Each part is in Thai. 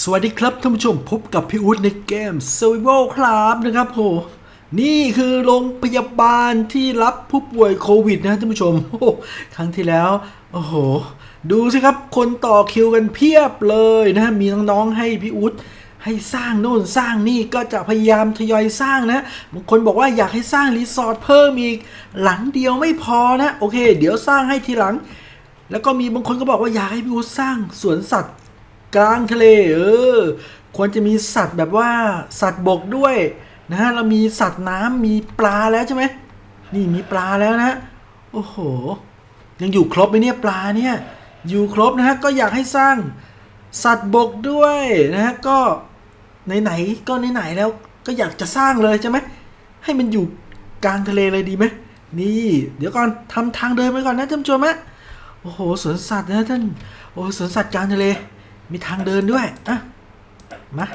สวัสดีครับท่านผู้ชมพบกับพี่อุ๊ดในเกม Survival ครับนะครับโหนี่คือโรงพยาบาลที่รับผู้ป่วยโควิดนะท่านผู้ชมโอ้ครั้งที่แล้วโอ้โหดูสิครับคนต่อคิวกันเพียบเลยนะมีน้องๆให้พี่อุ๊ดให้สร้างโน่นสร้างนี่ก็จะพยายามทยอยสร้างนะบางคนบอกว่าอยากให้สร้างรีสอร์ทเพิ่มอีกหลังเดียวไม่พอนะโอเค เดี๋ยวสร้างให้ทีหลัง แล้วก็มีบางคนก็บอกว่าอยากให้พี่อุ๊ดสร้างสวนสัตว์ กลางทะเลเออควรจะมีสัตว์แบบว่าสัตว์บกด้วยนะฮะเรามีสัตว์น้ำมีปลาแล้วใช่ไหมนี่มีปลาแล้วนะโอ้โห ยังอยู่ครบไหมเนี่ยปลาเนี่ยอยู่ครบนะฮะก็อยากให้สร้างสัตว์บกด้วยนะฮะก็ไหนๆก็ไหนๆแล้วก็อยากจะสร้างเลยใช่ไหมให้มันอยู่กลางทะเลเลยดีไหมนี่เดี๋ยวก่อนทำทางเดินไปก่อนนะท่านผู้ชมโอ้โหสวนสัตว์นะท่านโอ้สวนสัตว์กลางทะเล มีทางเดินด้วยอะมา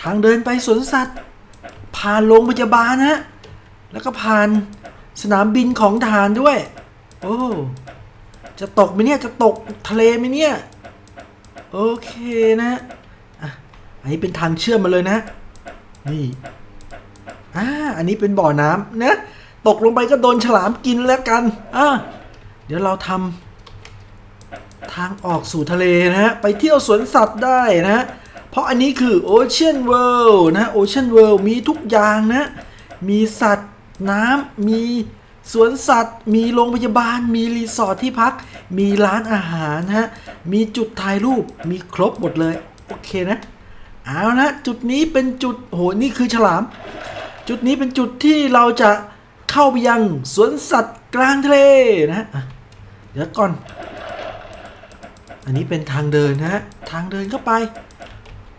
ทางเดินไปสวนสัตว์ ผ่านโรงพยาบาลนะแล้วก็ผ่านสนามบินของทหารด้วย โอ้ จะตกไหมเนี่ยจะตกทะเลไหมเนี่ย โอเคนะอะอันนี้เป็นทางเชื่อมมาเลยนะ นี่อ่าอันนี้เป็นบ่อน้ำนะ ตกลงไปก็โดนฉลามกินแล้วกันอะเดี๋ยวเราทำ ทางออกสู่ทะเลนะฮะ ไปเที่ยวสวนสัตว์ได้นะฮะ เพราะอันนี้คือ Ocean World นะ Ocean World มีทุกอย่างนะ มีสัตว์น้ำมีสวนสัตว์ มีโรงพยาบาล มีรีสอร์ทที่พัก มีร้านอาหารนะฮะ มีจุดถ่ายรูป มีครบหมดเลย โอเคนะ เอานะจุดนี้เป็นจุดโหนี่คือฉลาม จุดนี้เป็นจุดที่เราจะเข้าไปยังสวนสัตว์กลางทะเลนะเดี๋ยวก่อน อันนี้เป็นทางเดินนะฮะ ทางเดินเข้าไป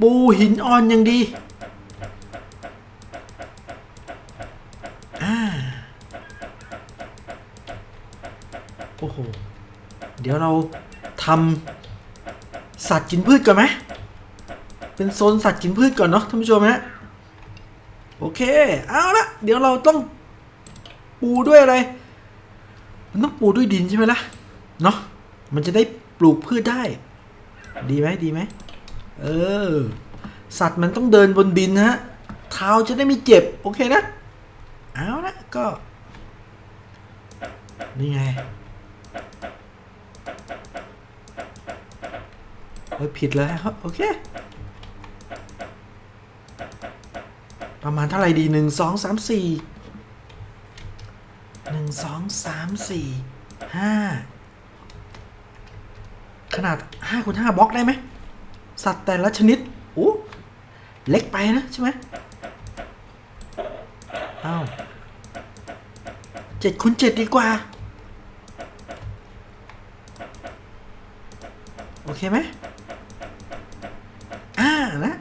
ปูหินอ่อนอย่างดีอ่าโอ้โห เดี๋ยวเราทำสัตว์กินพืชก่อนไหม เป็นโซนสัตว์กินพืชก่อนเนาะท่านผู้ชมฮะ โอเค เอาละเดี๋ยวเราต้องปูด้วยอะไร มันต้องปูด้วยดินใช่ไหมล่ะ เนาะมันจะได้ ปลูกพืชได้ ดีไหมดีไหมเออ สัตว์มันต้องเดินบนดินนะฮะเท้าจะได้ไม่เจ็บ โอเคนะ เอาละก็ นี่ไงเฮ้ยผิดแล้วครับ โอเค ประมาณเท่าไหร่ดีหนึ่งสองสามสี่หนึ่งสองสามสี่ห้า ขนาด5คูณ5บล็อกได้ไหม สัตว์แต่ละชนิดโอ้เล็กไปนะใช่ไหมอ้าวเจ็ดคูณเจ็ดดีกว่า โอเคไหมอ่านะ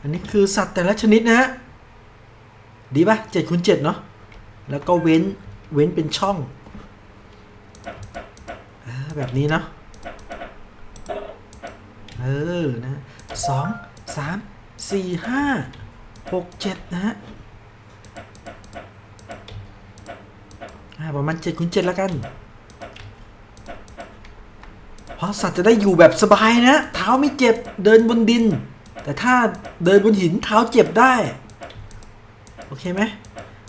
อันนี้คือสัตว์แต่ละชนิดนะฮะดีป่ะเจ็ดคูณเจ็ดเนาะแล้วก็เว้น เว้นเป็นช่องอแบบนี้เนาะ อนะสองสามสี่ห้าหกเจ็ดนะฮะประมาณเจ็ดคูณเจ็ดแล้วกัน เพราะสัตว์จะได้อยู่แบบสบายนะ เท้าไม่เจ็บเดินบนดิน แต่ถ้าเดินบนหินเท้าเจ็บได้ โอเคไหม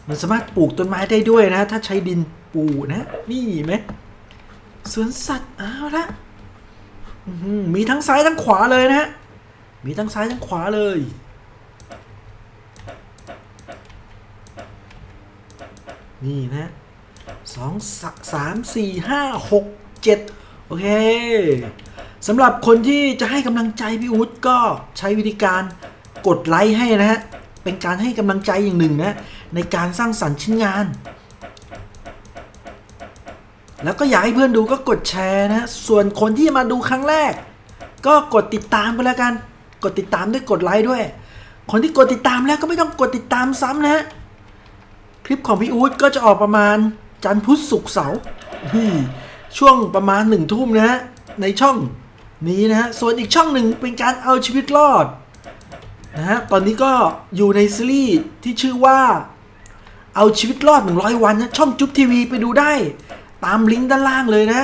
มันสามารถปลูกต้นไม้ได้ด้วยนะ ถ้าใช้ดินปลูกนะ นี่ไหมสวนสัตว์เอาละ มีทั้งซ้ายทั้งขวาเลยนะฮะ มีทั้งซ้ายทั้งขวาเลย นี่นะสองสะสามสี่ห้าหกเจ็ดโอเคสำหรับคนที่จะให้กำลังใจพี่อุ๊ดก็ใช้วิธีการกดไลค์ให้นะฮะ เป็นการให้กำลังใจอย่างหนึ่งนะ ในการสร้างสรรค์ชิ้นงาน แล้วก็อยากให้เพื่อนดูก็กดแชร์นะ ส่วนคนที่มาดูครั้งแรก ก็กดติดตามไปแล้วกัน กดติดตามด้วยกดไลค์ด้วย คนที่กดติดตามแล้วก็ไม่ต้องกดติดตามซ้ำนะ คลิปของพี่อู๊ดก็จะออกประมาณจันทร์พุธศุกร์เสาร์ช่วงประมาณหนึ่งทุ่มนะฮะในช่องนี้นะฮะ ส่วนอีกช่องหนึ่งเป็นการเอาชีวิตรอดนะฮะ ตอนนี้ก็อยู่ในซีรีส์ที่ชื่อว่า เอาชีวิตรอด 100 วันนะช่องจุ๊บทีวีไปดูได้ ตามลิงก์ด้านล่างเลยนะ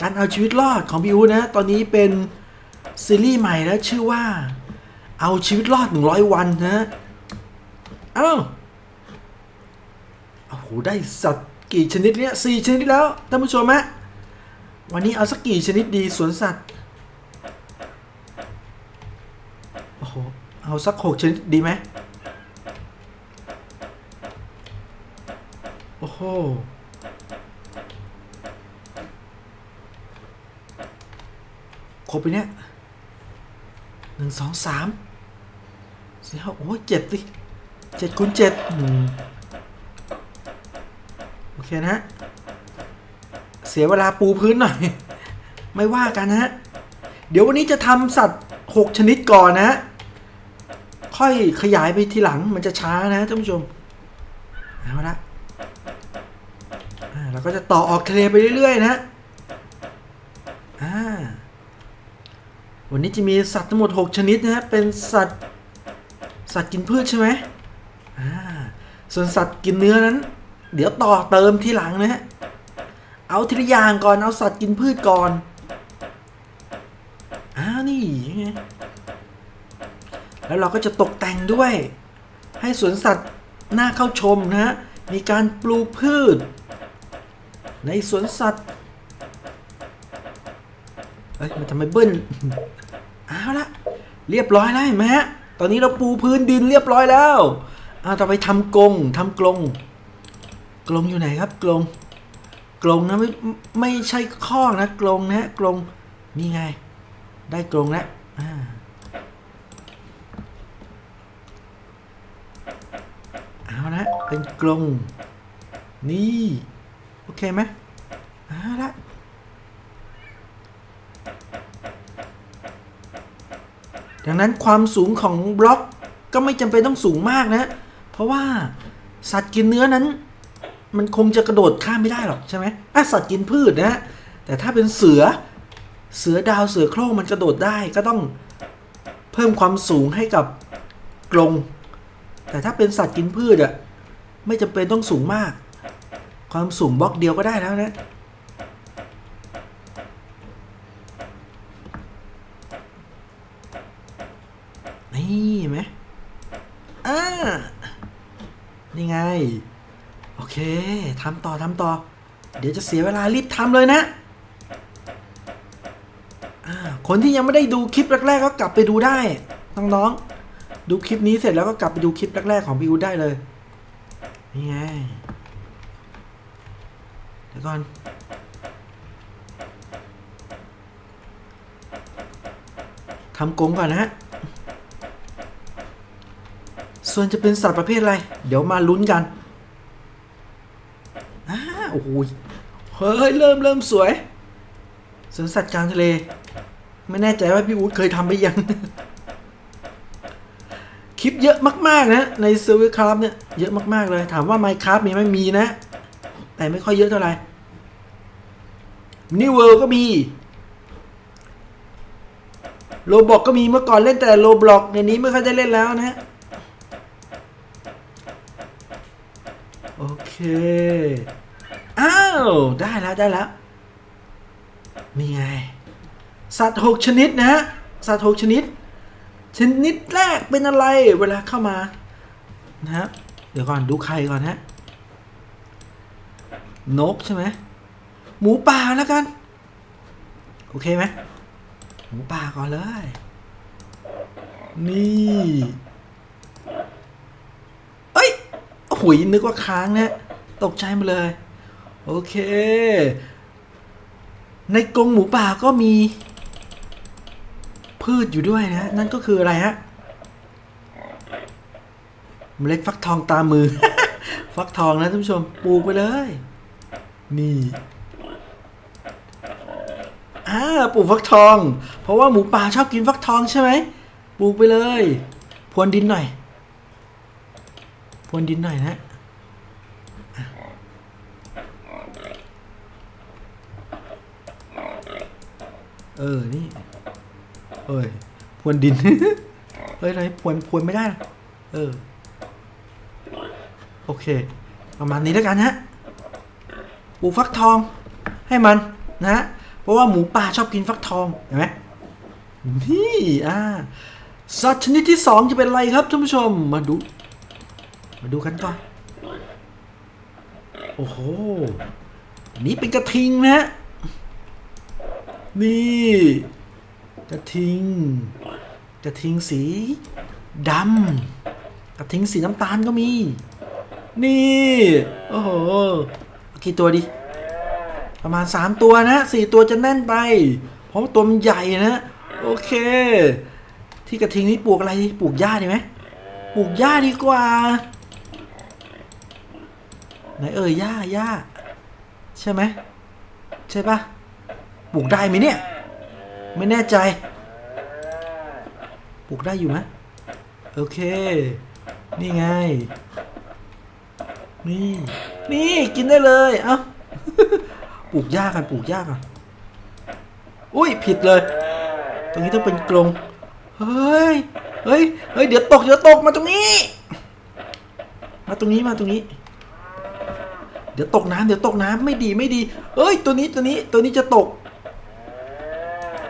การเอาชีวิตรอดของพี่อูนะ ตอนนี้เป็นซีรีส์ใหม่แล้วชื่อว่า เอาชีวิตรอด 100 วันนะเอ้าโอ้โหได้สัตว์กี่ชนิดเนี่ยสี่ชนิดแล้วท่านผู้ชมฮะวันนี้เอาสักกี่ชนิดดีสวนสัตว์โอ้โหเอาสักหกชนิดดีไหมโอ้โห คร บไปเนี่ยหนึ่งสองสามสี่ห้าโอ้เจ็ดสิเจ็ดคูณเจ็ดโอเคนะฮะเสียเวลาปูพื้นหน่อย ไม่ว่ากันนะฮะเดี๋ยววันนี้จะทำสัตว์หกชนิดก่อนนะฮะค่อยขยายไปทีหลังมันจะช้านะท่านผู้ชม เอาละเราก็จะต่อออกทะเลไปเรื่อยๆนะฮะอ่า วันนี้จะมีสัตว์ทั้งหมด 6 ชนิดนะฮะ เป็นสัตว์สัตว์กินพืชใช่ไหมอ่า ส่วนสัตว์กินเนื้อนั้น เดี๋ยวต่อเติมที่หลังนะฮะ เอาทีละอย่างก่อน เอาสัตว์กินพืชก่อน อ้าวนี่ไงแล้วเราก็จะตกแต่งด้วย ให้สวนสัตว์น่าเข้าชมนะฮะ มีการปลูกพืช ในสวนสัตว์เอ้ยมันทำไมเบิ้ล เอาละเรียบร้อยแล้วเห็นไหมฮะตอนนี้เราปูพื้นดินเรียบร้อยแล้วเอาต่อไปทำกรงทำกรงกรงอยู่ไหนครับกรงกรงนะไม่ไม่ใช่คอนะกรงนะกรงนี่ไง ได้กรงแล้วอ่าเอาละเป็นกรงนี่ โอเคไหมเอาละ ดังนั้นความสูงของบล็อกก็ไม่จำเป็นต้องสูงมากนะ เพราะว่าสัตว์กินเนื้อนั้น มันคงจะกระโดดข้ามไม่ได้หรอกใช่ไหมอะสัตว์กินพืชนะแต่ถ้าเป็นเสือเสือดาวเสือโคร่งมันกระโดดได้ก็ต้องเพิ่มความสูงให้กับกรง แต่ถ้าเป็นสัตว์กินพืชอะไม่จำเป็นต้องสูงมาก ความสูงบล็อกเดียวก็ได้แล้วนะ นี่เห็นไหมอ่านี่ไง โอเคทำต่อทำต่อ เดี๋ยวจะเสียเวลารีบทำเลยนะอ่าคนที่ยังไม่ได้ดูคลิปแรก ๆ ก็กลับไปดูได้น้องๆดูคลิปนี้เสร็จแล้วก็กลับไปดูคลิปแรก ๆ ของพี่อูดได้เลยนี่ไงเดี๋ยวก่อนทำกรงก่อนนะฮะ ส่วนจะเป็นสัตว์ประเภทอะไร เดี๋ยวมาลุ้นกันอ้าโอ้โหเฮ้ยเริ่มเริ่มสวยสวนสัตว์กลางทะเล ไม่แน่ใจว่าพี่อู๊ดเคยทำไปยัง คลิปเยอะมาก ๆ นะ ในเซอร์วิสคราฟเนี่ย เยอะมาก ๆ เลย ถามว่าไมค์คราฟมีไหมมีนะ แต่ไม่ค่อยเยอะเท่าไหร่นิวเวิลก็มีโลบอกก็มีเมื่อก่อนเล่นแต่โลบล็อกในนี้ไม่ค่อยได้เล่นแล้วนะฮะ โอเคอ้าว ได้แล้วได้แล้ว นี่ไง สัตว์หกชนิดนะฮะ สัตว์หกชนิด ชนิดแรกเป็นอะไรเวลาเข้ามา นะฮะ เดี๋ยวก่อนดูไข่ก่อนฮะ นกใช่ไหม หมูป่าแล้วกัน โอเคไหม หมูป่าก่อนเลย นี่ เอ้ยหุยนึกว่าค้างเนี่ย ตกใจมาเลย โอเค ในกรงหมูป่าก็มี พืชอยู่ด้วยนะ นั่นก็คืออะไรฮะเมล็ดฟักทองตามมือ ฟักทองนะท่านผู้ชมปลูกไปเลย นี่อ่าปลูกฟักทอง เพราะว่าหมูป่าชอบกินฟักทองใช่ไหมปลูกไปเลยพรวนดินหน่อยพรวนดินหน่อยนะ เออ นี่ เอ้ย พวนดิน เฮ้ยทำไมพวนพวนไม่ได้นะเออ โอเค ประมาณนี้แล้วกันฮะ ปูฟักทอง ให้มันนะฮะ เพราะว่าหมูป่าชอบกินฟักทอง เห็นไหมนี่ อ่า สัตว์ชนิดที่สองจะเป็นอะไรครับท่านผู้ชม มาดู มาดูกันก่อน โอ้โห อันนี้เป็นกระทิงนะ นี่กระทิงกระทิงสีดำกระทิงสีน้ำตาลก็มี นี่โอ้โหกี่ตัวดิประมาณ 3 ตัวนะสี่ตัวจะแน่นไป เพราะว่าตัวมันใหญ่นะ โอเค ที่กระทิงนี่ปลูกอะไรปลูกหญ้าดีไหมปลูกหญ้าดีกว่าไหนเอ่ยหญ้าหญ้าใช่ไหมใช่ปะ ปลูกได้ไหมเนี่ย ไม่แน่ใจ ปลูกได้อยู่ไหมโอเค นี่ไง นี่ นี่กินได้เลย เอ้า ปลูกหญ้ากันปลูกหญ้ากันอุ้ยผิดเลย ตรงนี้ต้องเป็นกรงเฮ้ย เฮ้ย เฮ้ย เดี๋ยวตก เดี๋ยวตก มาตรงนี้ มาตรงนี้ มาตรงนี้ เดี๋ยวตกน้ำเดี๋ยวตกน้ำไม่ดี ไม่ดี เอ้ย ตัวนี้ ตัวนี้ ตัวนี้จะตก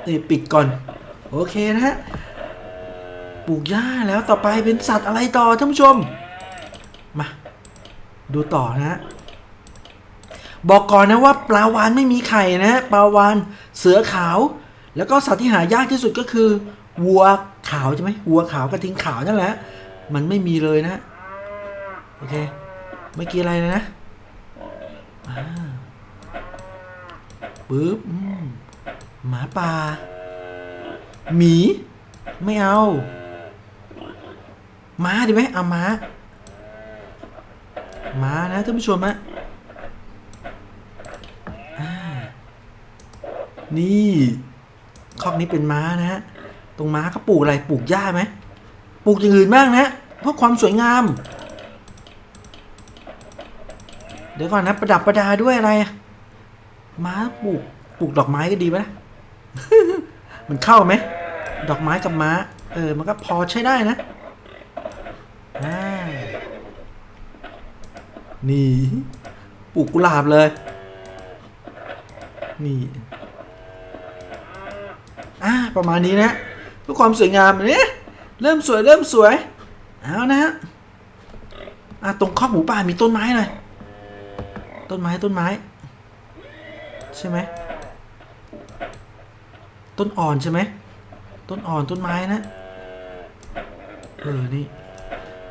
นี่ปิดก่อน โอเคนะฮะปลูกหญ้าแล้วต่อไปเป็นสัตว์อะไรต่อท่านผู้ชม มา ดูต่อนะฮะบอกก่อนนะว่าปลาวานไม่มีไข่นะฮะปลาวานเสือขาว แล้วก็สัตว์ที่หายากที่สุดก็คือวัวขาวใช่ไหมวัวขาวกระทิงขาวนั่นแหละ มันไม่มีเลยนะโอเคไม่อกี้อะไรนะอ่าปึ๊บ หมาป่า หมี ไม่เอาม้าดีไหมเอาม้า ม้านะท่านผู้ชมฮะนี่คอกนี้เป็นม้านะฮะ ตรงม้าเขาปลูกอะไร ปลูกหญ้าไหม ปลูกอย่างอื่นบ้างนะ เพื่อความสวยงาม เดี๋ยวก่อนนะ ประดับประดาด้วยอะไร ม้าปลูก ปลูกดอกไม้ก็ดีไหมนะ มันเข้าไหม ดอกไม้กับม้า เออ มันก็พอใช้ได้นะนี่ปลูกกุหลาบเลย นี่อ่าประมาณนี้นะเพื่อความสวยงามเนี่ยเริ่มสวยเริ่มสวย เอานะฮะอ่าตรงคอกหมูป่ามีต้นไม้หน่อยต้นไม้ต้นไม้ ใช่ไหม ต้นอ่อนใช่ไหมต้นอ่อนต้นไม้นะ เออ นี่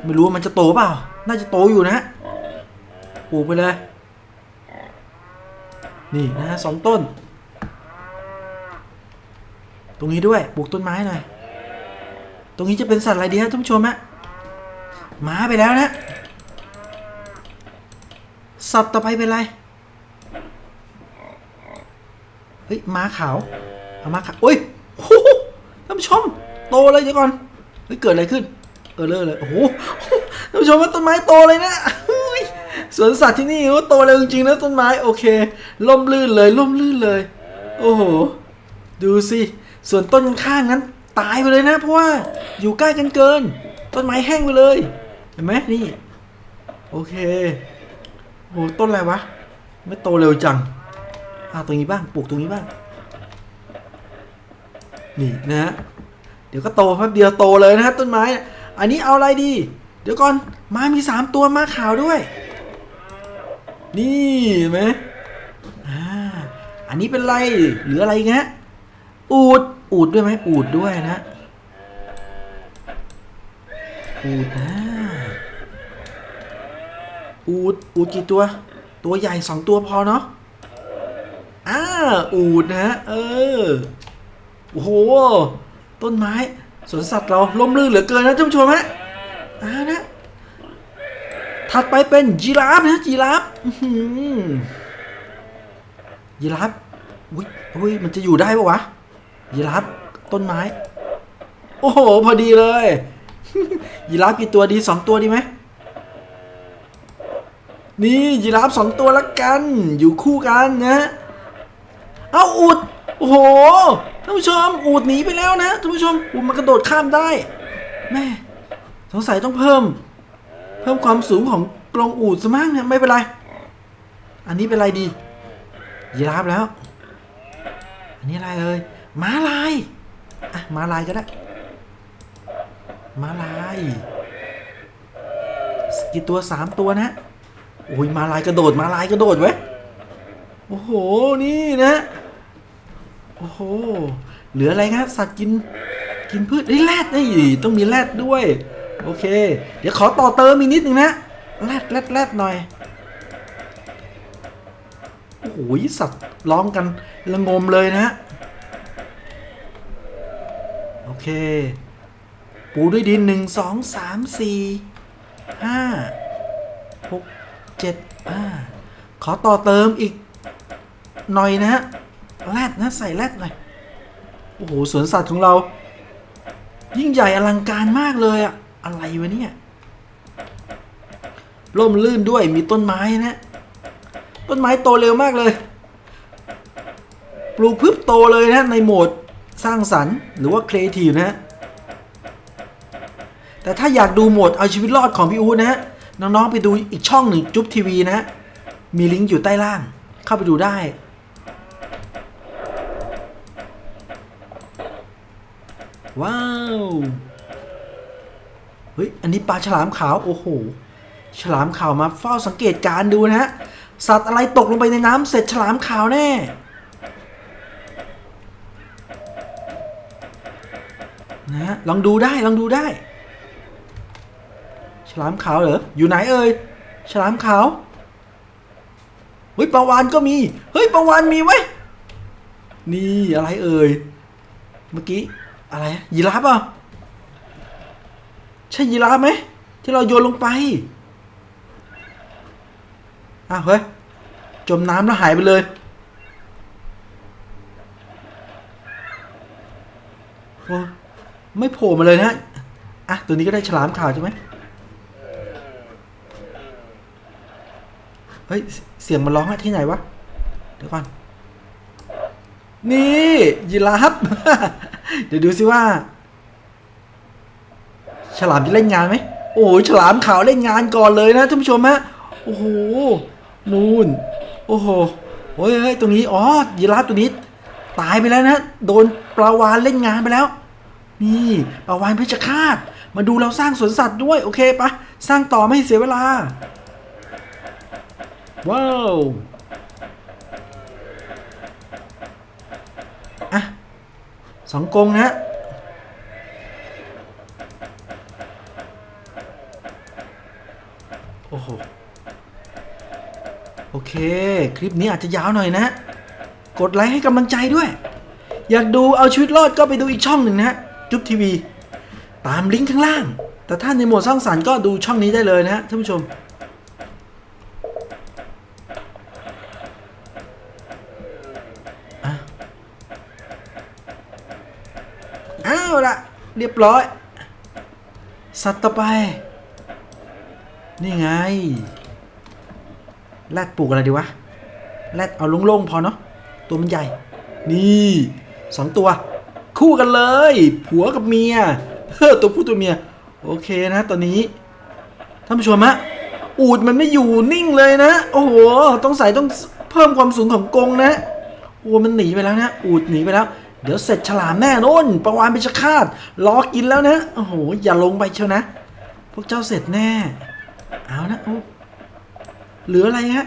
ไม่รู้ว่ามันจะโตเปล่า น่าจะโตอยู่นะปลูกไปเลย นี่นะฮะสองต้น ตรงนี้ด้วยปลูกต้นไม้หน่อย ตรงนี้จะเป็นสัตว์อะไรดีฮะท่านผู้ชมฮะม้าไปแล้วนะ สัตว์ต่อไปเป็นอะไร เฮ้ย ม้าขาว อาม้าขาวโอ้ยโอ้โหท่านผู้ชมโตเลยเดี๋ยวก่อนเฮ้ยเกิดอะไรขึ้น เออเลอะเลย โอ้โหท่านผู้ชมว่าต้นไม้โตเลยนะสวนสัตว์ที่นี่โอ้โตเลยจริงๆนะต้นไม้โอเคล่มลื่นเลยล่มลื่นเลย โอ้โห ดูสิส่วนต้นข้างนั้นตายไปเลยนะ เพราะว่าอยู่ใกล้กันเกิน ต้นไม้แห้งไปเลยเห็นไหมนี่ โอเคโอ้ต้นอะไรวะ ไม่โตเร็วจังอ่าตรงนี้บ้างปลูกตรงนี้บ้าง นี่นะฮะเดี๋ยวก็โตแป๊บเดียวโตเลยนะฮะต้นไม้ อันนี้เอาอะไรดี เดี๋ยวก่อนม้ามีสามตัวมาขาวด้วย นี่เห็นไหมอ่าอันนี้เป็นไรหรืออะไรเงี้ยอูดอูดด้วยไหมอูดด้วยนะอูดนะอูดอูดกี่ตัว ตัวใหญ่สองตัวพอเนาะอ่าอูดนะเออ โอ้โห ต้นไม้สวนสัตว์เราล่มลื่นเหลือเกินนะท่านผู้ชมฮะอ่านะถัดไปเป็นยีราฟนะยีราฟยีราฟอุ้ยอุ้ยมันจะอยู่ได้ปะวะยีราฟต้นไม้ โอ้โห พอดีเลยยีราฟกี่ตัวดีสองตัวดีไหมนี่ยีราฟสองตัวละกัน อยู่คู่กันนะ เอาอูดโอ้โห ท่านผู้ชมอูดหนีไปแล้วนะท่านผู้ชมอูดมันกระโดดข้ามได้แม่สงสัยต้องเพิ่ม เพิ่มความสูงของกรงอูดซะมั้งเนี่ยไม่เป็นไร อันนี้เป็นไรดียีราฟแล้ว อันนี้อะไรเอ่ยม้าลายอะมาลายก็ได้มาลายกี่ตัวสามตัวนะโอ้ยมาลายกระโดดมาลายกระโดดเว้ยโอ้โหนี่นะ โอ้โห เหลืออะไรครับ สัตว์กิน กินพืชเฮ้แรดนี่ต้องมีแรดด้วย โอเค เดี๋ยวขอต่อเติมอีกนิดนึงนะแรดแรดแรดหน่อย โอ้โห สัตว์ร้องกันระงมเลยนะ โอเค ปูด้วยดินหนึ่งสองสามสี่ห้าหกเจ็ดอ่าขอต่อเติมอีกหน่อยนะฮะ แรดนะใส่แรดหน่อย โอ้โหสวนสัตว์ของเรา ยิ่งใหญ่อลังการมากเลยอะอะไรวะเนี่ยร่มลื่นด้วยมีต้นไม้นะ ต้นไม้โตเร็วมากเลย ปลูกพึบโตเลยนะในโหมดสร้างสรรค์หรือว่าครีเอทีฟนะฮะแต่ถ้าอยากดูโหมดเอาชีวิตรอดของพี่อู๊ดนะฮะน้องๆไปดูอีกช่องหนึ่งจุ๊บทีวีนะฮะมีลิงก์อยู่ใต้ล่าง เข้าไปดูได้ ว้าว เฮ้ย อันนี้ปลาฉลามขาว โอ้โห ฉลามขาวมาเฝ้าสังเกตการดูนะฮะ สัตว์อะไรตกลงไปในน้ำเสร็จฉลามขาวแน่ นะฮะ ลองดูได้ ลองดูได้ ฉลามขาวเหรอ อยู่ไหนเอ่ย ฉลามขาว เฮ้ยปลาวานก็มี เฮ้ยปลาวานมีไว้นี่อะไรเอ่ย เมื่อกี้ อะไรยีราฟอะ ช่ยีราฟไหมที่เราโยนลงไปอ้าวเฮ้ยจมน้ำแล้วหายไปเลย โอ้ไม่โผล่มาเลยนะอะตัวนี้ก็ได้ฉลามขาวใช่ไหมเฮ้ย เสียงมันร้องอะที่ไหนวะ เดี๋ยวก่อน นี่ยีราฟเดี๋ยวดูสิว่า ฉลามจะเล่นงานไหมโอ้โหฉลามขาวเล่นงานก่อนเลยนะท่านผู้ชมฮะโอ้โหนู่นโอ้โหโอ้ยเฮ้ยตรงนี้อ๋อยีราฟตัวนี้ตายไปแล้วนะโดนปลาวานเล่นงานไปแล้ว นี่ปลาวานเพชรฆาตมาดูเราสร้างสวนสัตว์ด้วยโอเคปะสร้างต่อไม่เสียเวลา ว้าวอะสองกงนะ คคลิปนี้อาจจะยาวหน่อยนะ กดไลค์ให้กำลังใจด้วย อยากดูเอาชีวิตรอดก็ไปดูอีกช่องหนึ่งนะจุ๊บทีวี ตามลิงก์ข้างล่าง แต่ถ้าในหมวดสร้างสรรค์ก็ดูช่องนี้ได้เลยนะฮะท่านผู้ชม อ้าวละเรียบร้อย สัตว์ต่อไป นี่ไง แรดปลูกอะไรดีวะแรดเอาโล่งๆพอเนาะตัวมันใหญ่ นี่สองตัว คู่กันเลย ผัวกับเมียเฮ้อตัวผู้ตัวเมีย โอเคนะ ตอนนี้ท่านผู้ชมฮะอูดมันไม่อยู่นิ่งเลยนะ โอ้โห ต้องใส่ต้องเพิ่มความสูงของกรงนะโอ้มันหนีไปแล้วนะ อูดหนีไปแล้ว เดี๋ยวเสร็จฉลามแน่นอนประวานไปชะคาดรอกินแล้วนะ โอ้โห อย่าลงไปเชียวนะ พวกเจ้าเสร็จแน่ เอานะโอ้ หลืออะไรฮะ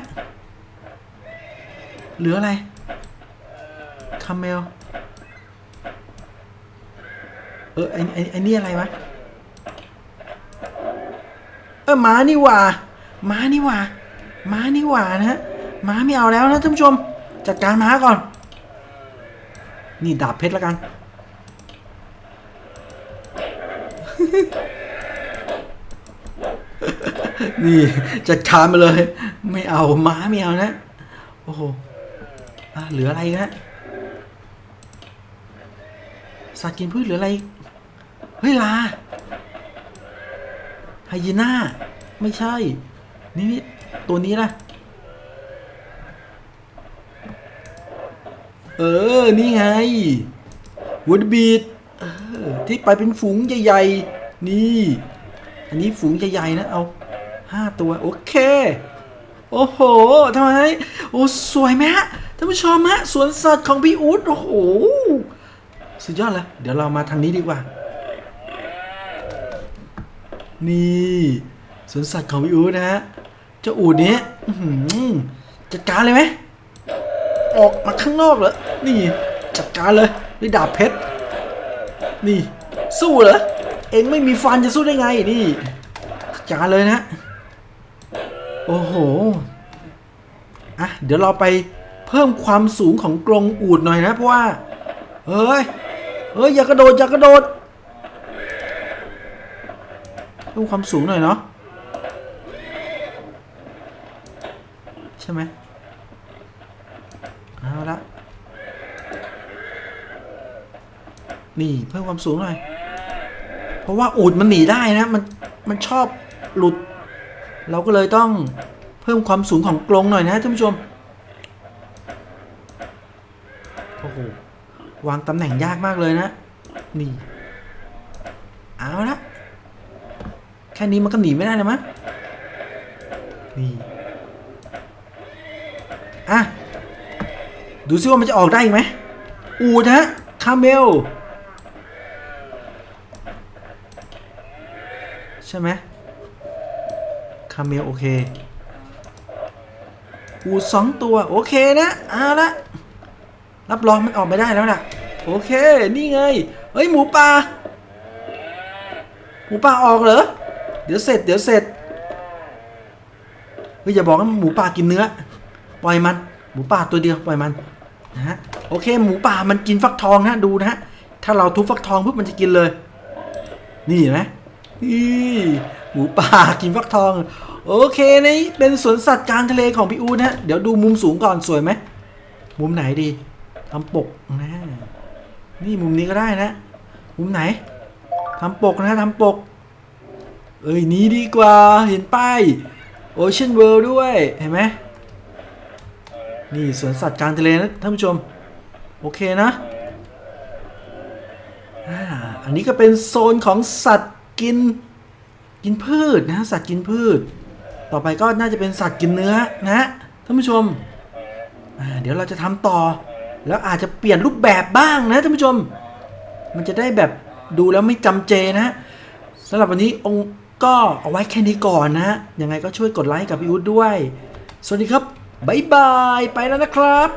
เหลืออะไรคาเมลเออไอ้ไอ้ไอ้นี่อะไรวะเออม้านี่หว่าม้านี่หว่าม้านี่หว่านะฮะม้าไม่เอาแล้วนะท่านผู้ชม จัดการม้าก่อน นี่ดาบเพชรแล้วกัน นี่จัดการมาเลย ไม่เอาม้าไม่เอานะ โอ้โหเหลืออะไรนะสัตว์กินพืชเหลืออะไร เฮ้ยลาไฮยีน่า ไม่ใช่ นี่นี่ตัวนี้นะเออ นี่ไงวูดบีดที่ไปเป็นฝูงใหญ่ ๆ นี่ อันนี้ฝูงใหญ่ ๆ นะ เอา ห้าตัวโอเค โอ้โหทำไมโอ้สวยไหมฮะท่านผู้ชมฮะสวนสัตว์ของพี่อู๊ดโอ้โหสุดยอดเลยเดี๋ยวเรามาทางนี้ดีกว่า นี่สวนสัตว์ของพี่อู๊ดนะฮะเจ้าอูดเนี้ยจัดการเลยไหมออกมาข้างนอกเหรอนี่จัดการเลยด้วยดาบเพชรนี่สู้เหรอเอ็งไม่มีฟันจะสู้ได้ไงนี่จัดการเลยนะ โอ้โห อะ เดี๋ยวเราไปเพิ่มความสูงของกรงอูดหน่อยนะ เพราะว่า เฮ้ย เฮ้ย อย่ากระโดด อย่ากระโดด เพิ่มความสูงหน่อยเนาะ ใช่ไหมเอาละ นี่เพิ่มความสูงหน่อย เพราะว่าอูดมันหนีได้นะ มัน มันชอบหลุด เราก็เลยต้องเพิ่มความสูงของกรงหน่อยนะท่านผู้ชมโอ้โหวางตำแหน่งยากมากเลยนะ นี่เอาละแค่นี้มันก็หนีไม่ได้แล้วมั้งนี่อะดูซิว่ามันจะออกได้อีกไหมอูดฮะคาเมลใช่ไหมาเมลโอเคอูสองตัว โอเคนะเอาละรับรองมันออกไม่ได้แล้วนะโอเค นี่ไง เฮ้ย หมูป่า หมูป่าออกเหรอ เดี๋ยวเสร็จ เดี๋ยวเสร็จ เฮ้ย อย่าบอกว่าหมูป่ากินเนื้อ ปล่อยมัน หมูป่าตัวเดียว ปล่อยมัน นะฮะ โอเค หมูป่ามันกินฟักทองนะ ดูนะฮะ ถ้าเราทุบฟักทองปุ๊บมันจะกินเลย นี่เห็นไหมนี่ หมูป่ากินฟักทอง โอเคนี่เป็นสวนสัตว์กลางทะเลของพี่อูนะเดี๋ยวดูมุมสูงก่อนสวยไหมมุมไหนดีทำปกนะนี่มุมนี้ก็ได้นะ มุมไหนทำปกนะทำปก เอ้ยนี้ดีกว่าเห็นป้าย Ocean World ด้วยเห็นไหมนี่สวนสัตว์กลางทะเลนะท่านผู้ชม โอเคนะอันนี้ก็เป็นโซนของสัตว์กิน กินพืชนะสัตว์กินพืช ต่อไปก็น่าจะเป็นสัตว์กินเนื้อนะท่านผู้ชมเดี๋ยวเราจะทำต่อ แล้วอาจจะเปลี่ยนรูปแบบบ้างนะท่านผู้ชม มันจะได้แบบดูแล้วไม่จำเจนะสำหรับวันนี้องค์ก็เอาไว้แค่นี้ก่อนนะยังไงก็ช่วยกดไลค์กับพี่อุ๊ดด้วย สวัสดีครับบ๊ายบาย ไปแล้วนะครับ